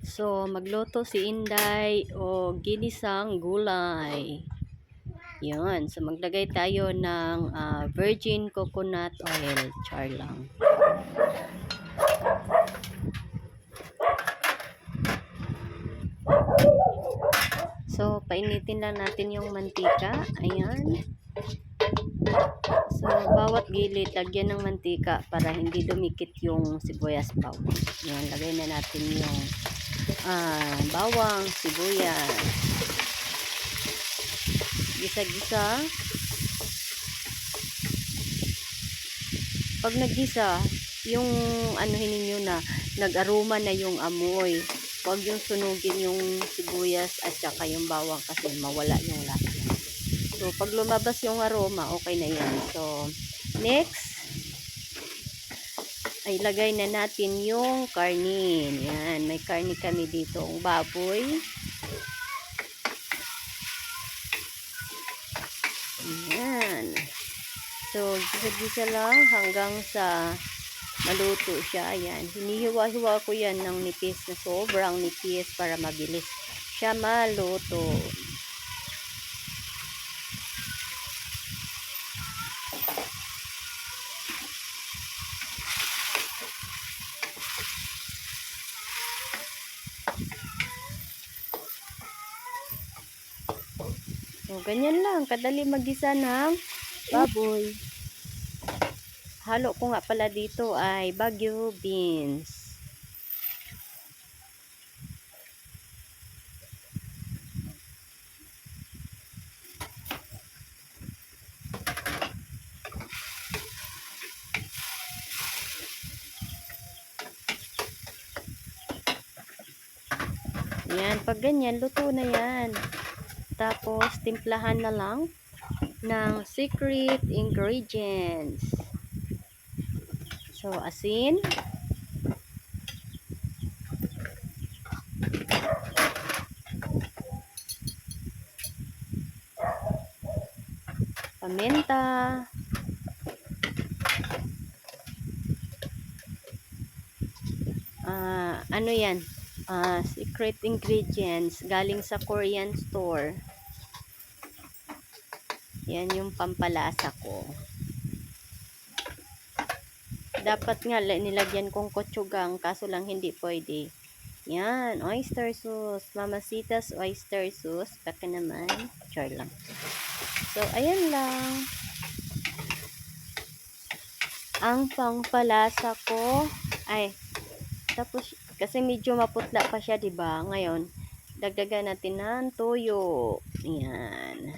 So, magluto si Inday o ginisang gulay. Yun. So, maglagay tayo ng ah, virgin coconut oil. Char lang. So, painitin lang natin yung mantika. Ayan. So, bawat gilid, lagyan ng mantika para hindi dumikit yung sibuyas bawang. Yan, lagay na natin yung ah, bawang, sibuyas. Gisa-gisa. Pag naggisa, yung ano ninyo na, nag-aroma na yung amoy. Huwag yung sunugin yung sibuyas at saka yung bawang kasi mawala yung lasa. So, pag lumabas yung aroma, okay na yan. So, next, ay lagay na natin yung karnin. Yan, may karni kami dito, ang baboy. Yan. So, gisa-gisa lang hanggang sa maluto siya. Ayan. Hinihiwa-hiwa ko yan ng nipis na sobrang nipis para mabilis siya maluto. So, ganyan lang. Kadali magisa ng baboy. Halo ko nga pala dito ay Baguio beans. Yan, pag ganyan, luto na yan. Tapos, timplahan na lang ng secret ingredients. So, asin. Paminta. Ah, ano yan? Ah, secret ingredients galing sa Korean store. Yan yung pampalasa ko. Dapat nga la- nilagyan kong kotsugang kaso lang hindi pwede. Yan, oyster sauce. Mamasitas oyster sauce. Baka naman. Char lang. So, ayan lang. Ang pangpalasa ko ay tapos kasi medyo maputla pa siya, 'di ba? Ngayon, dagdagan natin ng toyo. Ayan.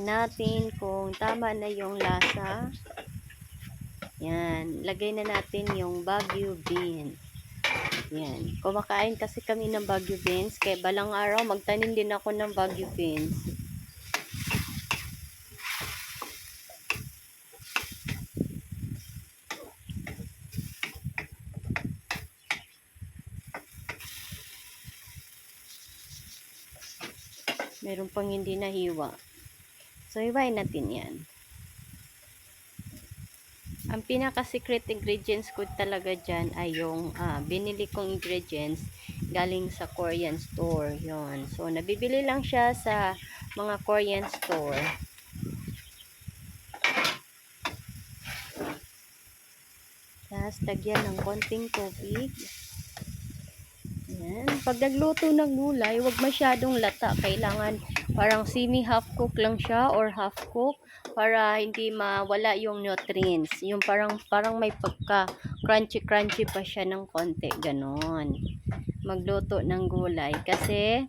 Natin kung tama na yung lasa. Yan. Lagay na natin yung Baguio beans. Yan. Kumakain kasi kami ng Baguio beans. Kaya balang araw magtanim din ako ng Baguio beans. Meron pang hindi nahiwa. So, hiwain natin yan. Ang pinaka-secret ingredients ko talaga dyan ay yung ah, binili kong ingredients galing sa Korean store. yon So, nabibili lang siya sa mga Korean store. Tapos, lagyan ng konting tubig. Yan. Pag nagluto ng gulay, huwag masyadong lata. Kailangan parang semi-half cook lang siya or half cook para hindi mawala yung nutrients. Yung parang, parang may pagka crunchy-crunchy pa siya ng konti. Ganon. Magluto ng gulay. Kasi,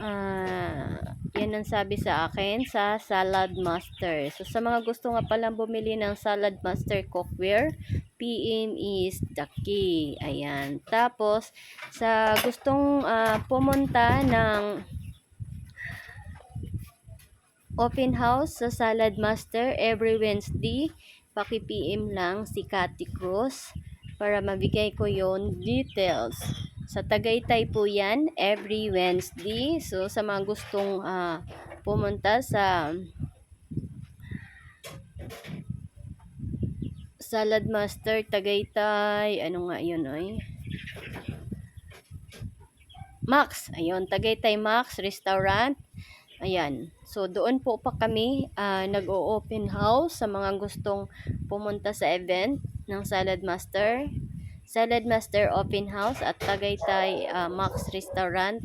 ah, yan ang sabi sa akin sa Salad Master. So, sa mga gusto nga palang bumili ng Salad Master cookware, PM is the key. Ayan. Tapos, sa gustong ah, pumunta ng open house sa Salad Master every Wednesday, paki-PM lang si Cathy Cruz para mabigay ko yon details. Sa Tagaytay po yan, every Wednesday. So, sa mga gustong ah, pumunta sa Salad Master Tagaytay, ano nga yun ay? Max, ayun, Tagaytay Max Restaurant. Ayan. So, doon po pa kami ah, nag-o-open house sa mga gustong pumunta sa event ng Salad Master. Salad Master Open House at Tagaytay ah, Max Restaurant.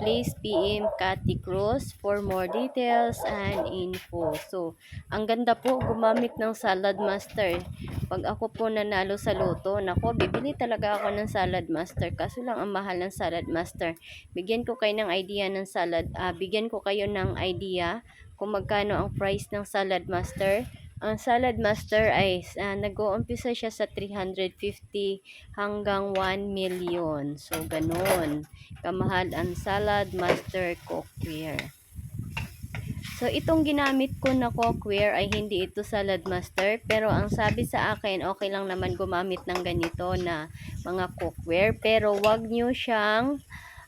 Please PM Cathy Cruz for more details and info. So, ang ganda po gumamit ng Salad Master. Pag ako po nanalo sa loto, nako, bibili talaga ako ng Salad Master. Kaso lang ang mahal ng Salad Master. Bigyan ko kayo ng idea ng salad. ah, bigyan ko kayo ng idea kung magkano ang price ng Salad Master. Ang Salad Master ay ah, nag-uumpisa siya sa 350 hanggang 1 million. So, ganun. Kamahal ang Salad Master Cookware. So, itong ginamit ko na cookware ay hindi ito Salad Master. Pero ang sabi sa akin, okay lang naman gumamit ng ganito na mga cookware. Pero wag nyo siyang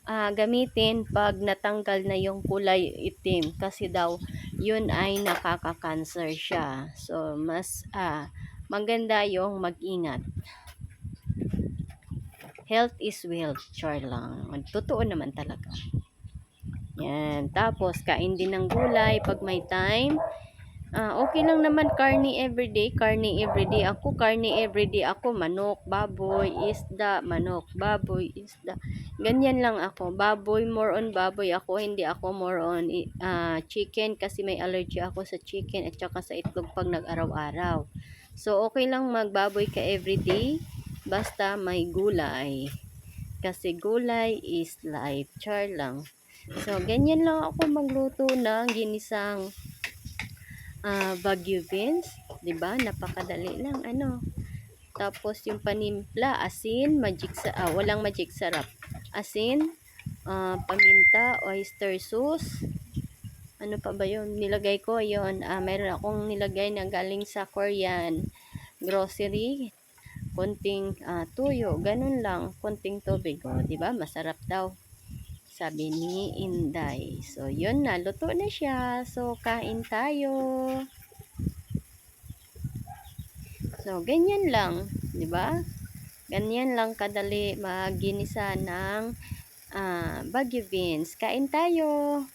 ah, gamitin pag natanggal na yung kulay itim. Kasi daw, yun ay nakaka-cancer siya. So, mas ah, maganda yung mag-ingat. Health is wealth. Char lang. Totoo naman talaga. Yan. Tapos, kain din ng gulay pag may time. Ah, okay lang naman karni everyday, karni everyday. Ako karni everyday ako, manok, baboy, isda, manok, baboy, isda. Ganyan lang ako. Baboy, more on baboy ako, hindi ako more on ah, chicken kasi may allergy ako sa chicken at saka sa itlog pag nag-araw-araw. So, okay lang magbaboy ka everyday, basta may gulay. Kasi gulay is life. Char lang. So, ganyan lang ako magluto ng ginisang ah Baguio beans, 'di ba? Napakadali lang ano. Tapos yung panimpla, asin, magic sa ah, walang magic sarap. Asin, ah, paminta, oyster sauce. Ano pa ba 'yon? Nilagay ko 'yon. Ah, meron akong nilagay na galing sa Korean grocery. Konting ah, tuyo, ganun lang, konting tubig, oh, 'di ba? Masarap daw. Sabi ni Inday. So, yun na. Luto na siya. So, kain tayo. So, ganyan lang. ba? Ganyan lang kadali maginisa ng ah, Baguio beans. Kain tayo.